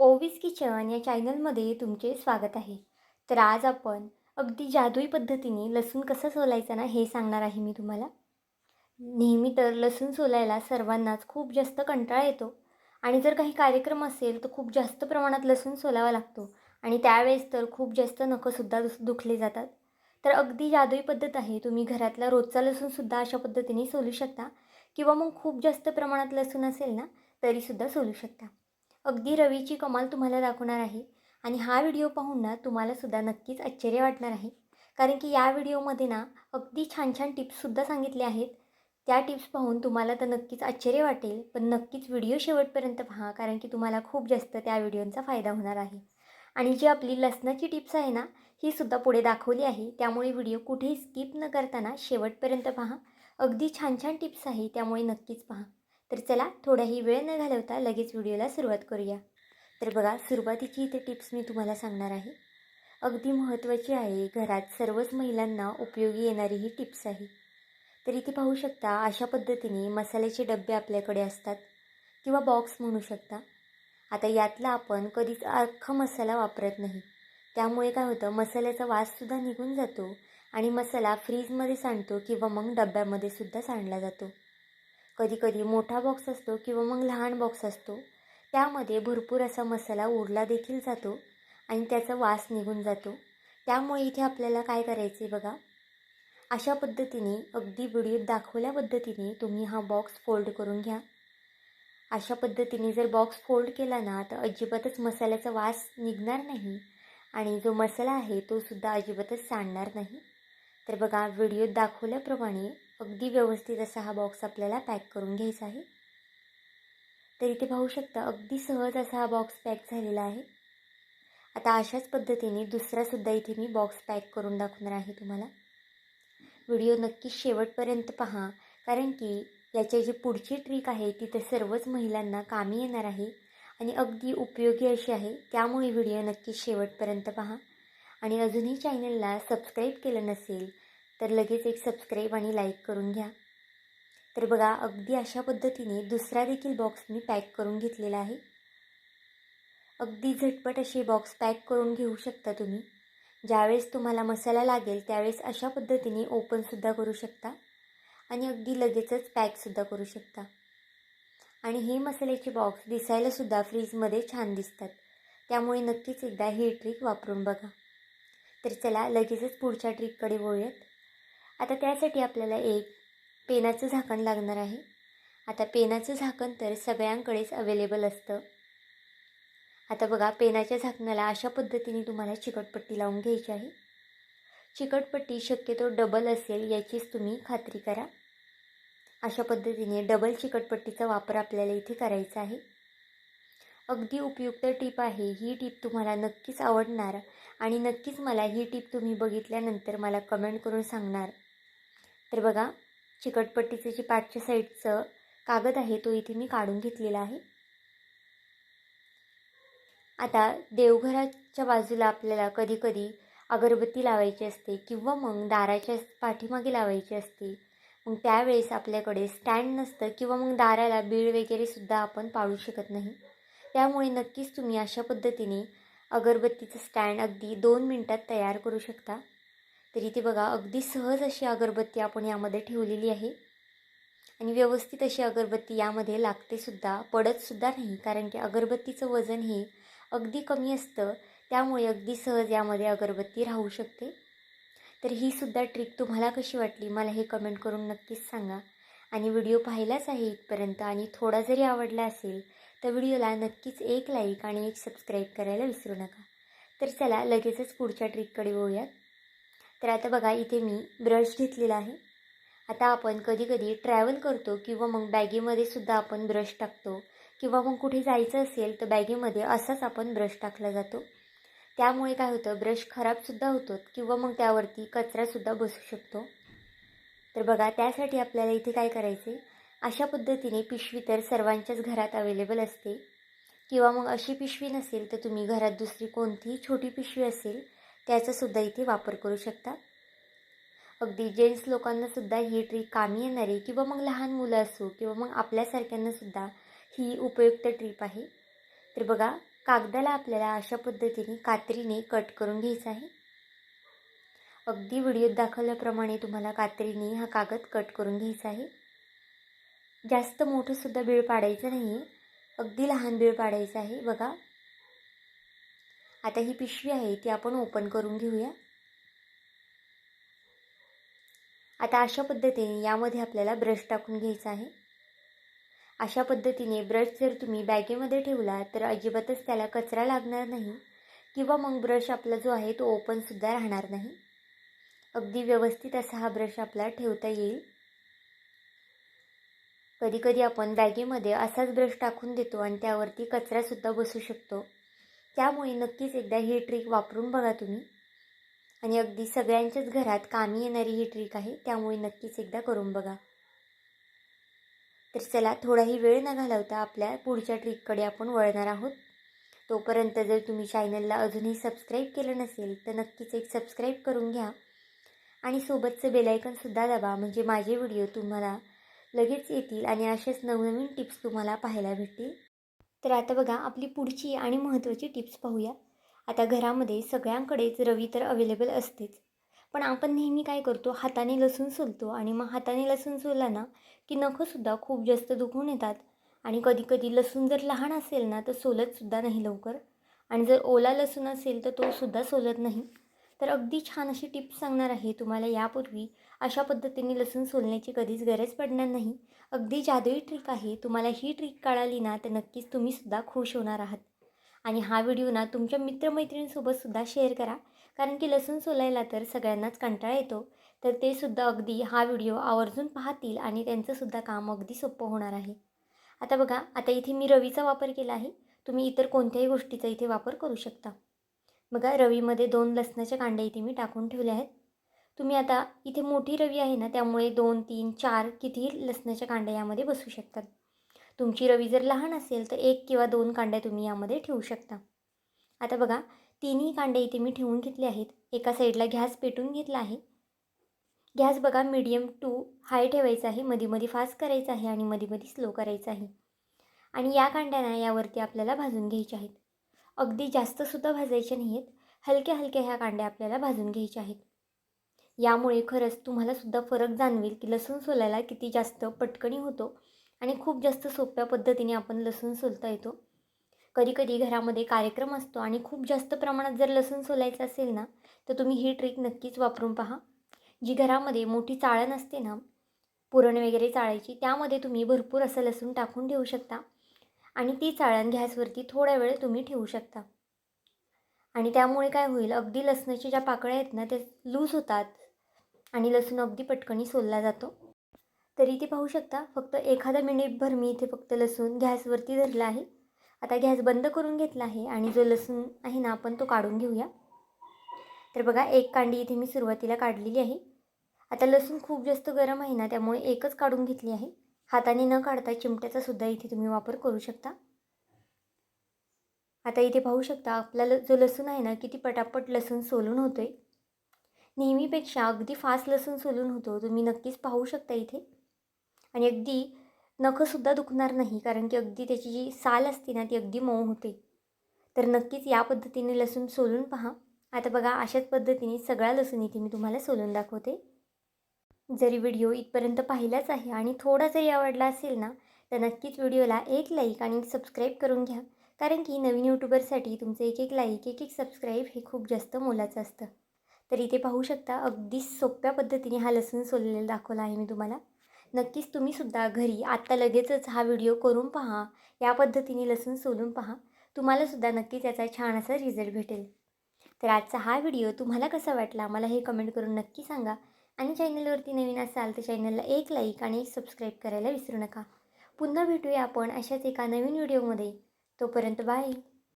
ओवीस kitchen या चॅनलमध्ये तुमचे स्वागत आहे. तर आज आपण अगदी जादुई पद्धतीने लसूण कसं सोलायचं ना हे सांगणार आहे मी तुम्हाला. नेहमी तर लसूण सोलायला सर्वांनाच खूप जास्त कंटाळा येतो आणि जर काही कार्यक्रम असेल तर खूप जास्त प्रमाणात लसूण सोलावा लागतो आणि त्यावेळेस तर खूप जास्त नखंसुद्धा दुस दुखले जातात. तर अगदी जादुई पद्धत आहे तुम्ही घरातला रोजचा लसूणसुद्धा अशा पद्धतीने सोलू शकता किंवा मग खूप जास्त प्रमाणात लसूण असेल ना तरीसुद्धा सोलू शकता. अगदी रवीची कमाल तुम्हाला दाखवणार आहे. आणि हा व्हिडिओ पाहून ना तुम्हालासुद्धा नक्कीच आश्चर्य वाटणार आहे. कारण की या व्हिडिओमध्ये ना अगदी छान छान टिप्ससुद्धा सांगितले आहेत. त्या टिप्स पाहून तुम्हाला तर नक्कीच आश्चर्य वाटेल. पण नक्कीच व्हिडिओ शेवटपर्यंत पहा कारण की तुम्हाला खूप जास्त त्या व्हिडिओंचा फायदा होणार आहे. आणि जी आपली लसणाची टिप्स आहे ना ही सुद्धा पुढे दाखवली आहे. त्यामुळे व्हिडिओ कुठेही स्किप न करताना शेवटपर्यंत पहा. अगदी छान छान टिप्स आहे त्यामुळे नक्कीच पहा. तर चला थोडाही वेळ न घालवता लगेच व्हिडिओला सुरुवात करूया. तर बघा सुरुवातीची इथे टिप्स मी तुम्हाला सांगणार आहे. अगदी महत्त्वाची आहे घरात सर्वच महिलांना उपयोगी येणारी ही टिप्स आहे. तर इथे पाहू शकता अशा पद्धतीने मसाल्याचे डबे आपल्याकडे असतात. किंवा बॉक्स म्हणू शकता. आता यातला आपण कधीच अख्खा मसाला वापरत नाही. त्यामुळे काय होतं मसाल्याचा वाससुद्धा निघून जातो आणि मसाला फ्रीजमध्ये सांडतो किंवा मग डब्यामध्ये सुद्धा सांडला जातो. कधी कधी मोठा बॉक्स असतो किंवा मग लहान बॉक्स असतो. त्यामध्ये भरपूर असा मसाला उरला देखील जातो आणि त्याचा वास निघून जातो. त्यामुळे इथे आपल्याला काय करायचं आहे बघा? अशा पद्धतीने अगदी व्हिडिओत दाखवल्या पद्धतीने तुम्ही हा बॉक्स फोल्ड करून घ्या. अशा पद्धतीने जर बॉक्स फोल्ड केला ना तर अजिबातच मसाल्याचा वास निघणार नाही आणि जो मसाला आहे तो सुद्धा अजिबातच सांडणार नाही. तर बघा व्हिडिओत दाखवल्याप्रमाणे अगदी व्यवस्थित असा हा बॉक्स आपल्याला पॅक करून घ्यायचा आहे. तर इथे पाहू शकता अगदी सहज असा हा बॉक्स पॅक झालेला आहे. आता अशाच पद्धतीने दुसरासुद्धा इथे मी बॉक्स पॅक करून दाखवणार आहे तुम्हाला. व्हिडिओ नक्की शेवटपर्यंत पहा कारण की याच्या जी पुढची ट्रिक आहे ती तर सर्वच महिलांना कामी येणार आहे आणि अगदी उपयोगी अशी आहे. त्यामुळे व्हिडिओ नक्की शेवटपर्यंत पहा. आणि अजूनही चॅनलला सबस्क्राईब केलं नसेल तर लगेच एक सबस्क्राईब आणि लाईक करून घ्या. तर बघा अगदी अशा पद्धतीने दुसरा देखील बॉक्स मी पॅक करून घेतलेला आहे. अगदी झटपट असे बॉक्स पॅक करून घेऊ शकता तुम्ही. ज्यावेळेस तुम्हाला मसाला लागेल त्यावेळेस अशा पद्धतीने ओपनसुद्धा करू शकता. आणि अगदी लगेचच पॅकसुद्धा करू शकता. आणि हे मसाल्याचे बॉक्स दिसायलासुद्धा फ्रीजमध्ये छान दिसतात. त्यामुळे नक्कीच एकदा ही ट्रिक वापरून बघा. तर चला लगेचच पुढच्या ट्रिककडे वळूयात. आता त्यासाठी आपल्याला एक पेनाचं झाकण लागणार आहे. आता पेनाचं झाकण तर सगळ्यांकडेच अवेलेबल असतं. आता बघा पेनाच्या झाकणाला अशा पद्धतीने तुम्हाला चिकटपट्टी लावून घ्यायची आहे. चिकटपट्टी शक्यतो डबल असेल याचीच तुम्ही खात्री करा. अशा पद्धतीने डबल चिकटपट्टीचा वापर आपल्याला इथे करायचा आहे. अगदी उपयुक्त टीप आहे ही टीप तुम्हाला नक्कीच आवडणार आणि नक्कीच मला ही टीप तुम्ही बघितल्यानंतर मला कमेंट करून सांगणार. तर बघा चिकटपट्टीचं जे पाठच्या साईडचं कागद आहे तो इथे मी काढून घेतलेला आहे. आता देवघराच्या बाजूला आपल्याला कधीकधी अगरबत्ती लावायची असते किंवा मग दाराच्या पाठीमागे लावायची असते. मग त्यावेळेस आपल्याकडे स्टँड नसतं किंवा मग दाराला बीळ वगैरे सुद्धा आपण पाळू शकत नाही. त्यामुळे नक्कीच तुम्ही अशा पद्धतीने अगरबत्तीचं स्टँड अगदी दोन मिनटात तयार करू शकता. तर इथे बघा अगदी सहज अशी अगरबत्ती आपण यामध्ये ठेवलेली आहे. आणि व्यवस्थित अशी अगरबत्ती यामध्ये लागतेसुद्धा पडतसुद्धा नाही कारण की अगरबत्तीचं वजन हे अगदी कमी असतं. त्यामुळे अगदी सहज यामध्ये अगरबत्ती राहू शकते. तर ही सुद्धा ट्रिक तुम्हाला कशी वाटली मला हे कमेंट करून नक्कीच सांगा. आणि व्हिडिओ पाहिलाच आहे इथपर्यंत आणि थोडा जरी आवडला असेल तर व्हिडिओला नक्कीच एक लाईक आणि एक सबस्क्राईब करायला विसरू नका. तर चला लगेचच पुढच्या ट्रिककडे वळूयात. तर आता बघा इथे मी ब्रश घेतलेला आहे. आता आपण कधीकधी ट्रॅव्हल करतो किंवा मग बॅगेमध्ये सुद्धा आपण ब्रश टाकतो किंवा मग कुठे जायचं असेल तर बॅगेमध्ये असाच आपण ब्रश टाकला जातो. त्यामुळे काय होतं ब्रश खराबसुद्धा होतो किंवा मग त्यावरती कचरासुद्धा बसू शकतो. तर बघा त्यासाठी आपल्याला इथे काय करायचे अशा पद्धतीने पिशवी तर सर्वांच्याच घरात अवेलेबल असते. किंवा मग अशी पिशवी नसेल तर तुम्ही घरात दुसरी कोणतीही छोटी पिशवी असेल त्याचासुद्धा इथे वापर करू शकता अगदी जेंट्स लोकांनासुद्धा ही ट्रिक कामी येणार आहे किंवा मग लहान मुलं असो किंवा मग आपल्यासारख्यांनासुद्धा ही उपयुक्त ट्रिप आहे. तर बघा कागदाला आपल्याला अशा पद्धतीने कात्रीने कट करून घ्यायचं आहे. अगदी व्हिडिओत दाखवल्याप्रमाणे तुम्हाला कात्रीने हा कागद कट करून घ्यायचा आहे. जास्त मोठंसुद्धा बीळ पाडायचं नाही आहे अगदी लहान बीळ पाडायचं आहे. बघा आता ही पिशवी आहे ती आपण ओपन करून घेऊया. आता अशा पद्धतीने यामध्ये आपल्याला ब्रश टाकून घ्यायचा आहे. अशा पद्धतीने ब्रश जर तुम्ही बॅगेमध्ये ठेवला तर अजिबातच त्याला कचरा लागणार नाही किंवा मग ब्रश आपला जो आहे तो ओपनसुद्धा राहणार नाही. अगदी व्यवस्थित असा हा ब्रश आपला ठेवता येईल. कधीकधी आपण बॅगेमध्ये असाच ब्रश टाकून देतो आणि त्यावरती कचरासुद्धा बसू शकतो. त्यामुळे नक्कीच एकदा ही ट्रिक वापरून बघा तुम्ही. आणि अगदी सगळ्यांच्याच घरात कामी येणारी ही ट्रिक आहे त्यामुळे नक्कीच एकदा करून बघा. तर चला थोडाही वेळ न घालवता आपल्या पुढच्या ट्रिककडे आपण वळणार आहोत. तोपर्यंत जर तुम्ही चॅनलला अजूनही सबस्क्राईब केलं नसेल तर नक्कीच एक सबस्क्राईब करून घ्या. आणि सोबतचं बेलायकनसुद्धा दाबा म्हणजे माझे व्हिडिओ तुम्हाला लगेच येतील आणि असेच नवनवीन टिप्स तुम्हाला पाहायला भेटतील. तर आता बघा आपली पुढची आणि महत्त्वाची टिप्स पाहूया. आता घरामध्ये सगळ्यांकडेच रवी तर अवेलेबल असतेच. पण आपण नेहमी काय करतो हाताने लसूण सोलतो आणि मग हाताने लसूण सोलला ना की नखंसुद्धा खूप जास्त दुखून येतात. आणि कधी कधी लसूण जर लहान असेल ना तर सोलतसुद्धा नाही लवकर. आणि जर ओला लसूण असेल तर तोसुद्धा सोलत नाही. तर अगदी छान अशी टिप्स सांगणार आहे तुम्हाला यापूर्वी. अशा पद्धतीने लसूण सोलण्याची कधीच गरज पडणार नाही. अगदी जादुई ट्रिक आहे. तुम्हाला ही ट्रिक कळाली ना तर नक्कीच तुम्हीसुद्धा खुश होणार आहात. आणि हा व्हिडिओ ना तुमच्या मित्रमैत्रिणींसोबतसुद्धा शेअर करा. कारण की लसूण सोलायला तर सगळ्यांनाच कंटाळा येतो. तर ते सुद्धा अगदी हा व्हिडिओ आवर्जून पाहतील आणि त्यांचंसुद्धा काम अगदी सोपं होणार आहे. आता बघा आता इथे मी रवीचा वापर केला आहे. तुम्ही इतर कोणत्याही गोष्टीचा इथे वापर करू शकता. बघा रवीमध्ये दोन लसणाच्या कांड्या इथे मी टाकून ठेवले आहेत. तुम्ही आता इथे मोठी रवी आहे ना त्यामुळे दोन तीन चार कितीही लसणाच्या कांड्या यामध्ये बसू शकतात. तुमची रवी जर लहान असेल तर एक किंवा दोन कांड्या तुम्ही यामध्ये ठेवू शकता. आता बघा तिन्ही कांडे इथे मी ठेवून घेतले आहेत. एका साईडला गॅस पेटून घेतला आहे. गॅस बघा मीडियम टू हाय ठेवायचा आहे. मधीमध्ये फास्ट करायचा आहे आणि मधीमध्ये स्लो करायचा आहे. आणि या कांड्यांना यावरती आपल्याला भाजून घ्यायच्या आहेत. अगदी जास्तसुद्धा भाजायच्या नाही आहेत हलक्या हलक्या ह्या कांड्या आपल्याला भाजून घ्यायच्या आहेत. यामुळे खरंच तुम्हालासुद्धा फरक जाणवेल की लसूण सोलायला किती जास्त पटकणी होतो आणि खूप जास्त सोप्या पद्धतीने आपण लसूण सोलता येतो. कधी कधी घरामध्ये कार्यक्रम असतो आणि खूप जास्त प्रमाणात जर लसूण सोलायचं असेल ना तर तुम्ही ही ट्रिक नक्कीच वापरून पहा. जी घरामध्ये मोठी चाळण असते ना पुरण वगैरे चाळायची त्यामध्ये तुम्ही भरपूर असं लसूण टाकून ठेवू शकता. आणि ती चाळण गॅसवरती थोड्या वेळ तुम्ही ठेवू शकता. आणि त्यामुळे काय होईल अगदी लसणाच्या ज्या पाकळ्या आहेत ना ते लूज होतात आणि लसूण अगदी पटकनी सोलला जातो. तरी ते पाहू शकता फक्त एखादा मिनिटभर मी इथे फक्त लसूण गॅसवरती धरला आहे. आता गॅस बंद करून घेतला आहे आणि जो लसूण आहे ना आपण तो काढून घेऊया. तर बघा एक कांडी इथे मी सुरुवातीला काढलेली आहे. आता लसूण खूप जास्त गरम आहे ना त्यामुळे एकच काढून घेतली आहे. हाताने न काढता चिमट्याचा सुद्धा इथे तुम्ही वापर करू शकता. आता इथे पाहू शकता आपला ल जो लसूण आहे ना किती पटापट लसूण सोलून होतो आहे नेहमीपेक्षा अगदी फास्ट लसूण सोलून होतो तुम्ही नक्कीच पाहू शकता इथे. आणि अगदी नखंसुद्धा दुखणार नाही कारण की अगदी त्याची जी साल असते ना ती अगदी मऊ होते. तर नक्कीच या पद्धतीने लसूण सोलून पहा. आता बघा अशाच पद्धतीने सगळा लसूण इथे मी तुम्हाला सोलून दाखवते. जरी व्हिडिओ इथपर्यंत पाहिलाच आहे आणि थोडा जरी आवडला असेल ना तर नक्कीच व्हिडिओला एक लाईक आणि सबस्क्राईब करून घ्या. कारण की नवीन यूट्यूबरसाठी तुमचं एक एक लाईक एक एक सबस्क्राईब हे खूप जास्त मोलाचं असतं. तर इथे पाहू शकता अगदी सोप्या पद्धतीने हा लसूण सोललेला दाखवला आहे मी तुम्हाला. नक्कीच तुम्हीसुद्धा घरी आत्ता लगेचच हा व्हिडिओ करून पहा या पद्धतीने लसूण सोलून पहा. तुम्हालासुद्धा नक्कीच याचा छान असा रिझल्ट भेटेल. तर आजचा हा व्हिडिओ तुम्हाला कसा वाटला मला हे कमेंट करून नक्की सांगा. आणि चॅनलवरती नवीन असाल तर चॅनलला एक लाईक आणि एक सबस्क्राईब करायला विसरू नका. पुन्हा भेटूया आपण अशाच एका नवीन व्हिडिओमध्ये. तोपर्यंत बाय